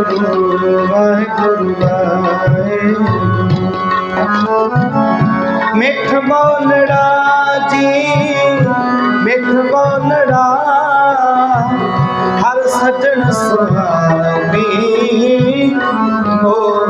ਵਾਹਿਗੁਰੂ ਵਾਹਿਗੁਰੂ ਵਾਹਿਗੁਰੂ ਮਿੱਠ ਬੋਲੜਾ ਜੀ ਮਿੱਠ ਬੋਲੜਾ ਹਰ ਸੱਜਣ ਸੁਹਾਵੀ ਮੋਰਾ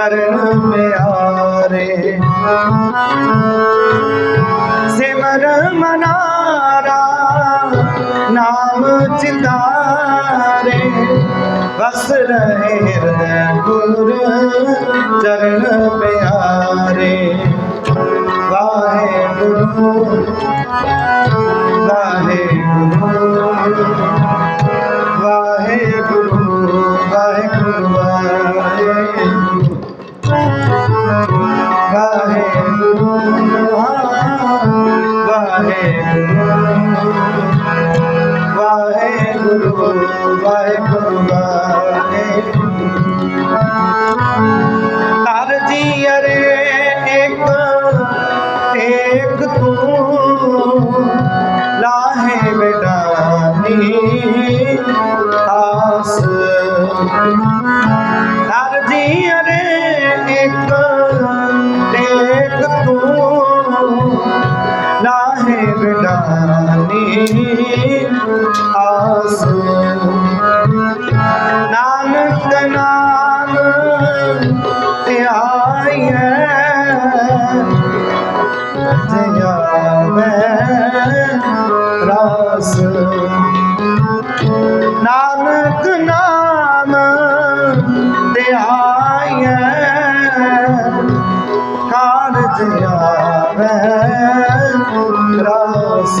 ਚਰਨ ਪਿਆਰੇ ਸਿਮਰ ਮਨਾਰਾ ਨਾਮ ਚਿਤਾਰੇ ਬਸ ਰਹੇ ਹਿਰਦੈ ਗੁਰ ਚਰਨ ਪਿਆਰੇ ਵਾਹਿਗੁਰੂ ਵਾਹਿਗੁਰੂ ਆਸ ਹਰ ਜੀ ਨਾਨਕ ਨਾਮ ਧਿਆਈਐ ਕਾਰਜ ਆਵੈ ਰਸ।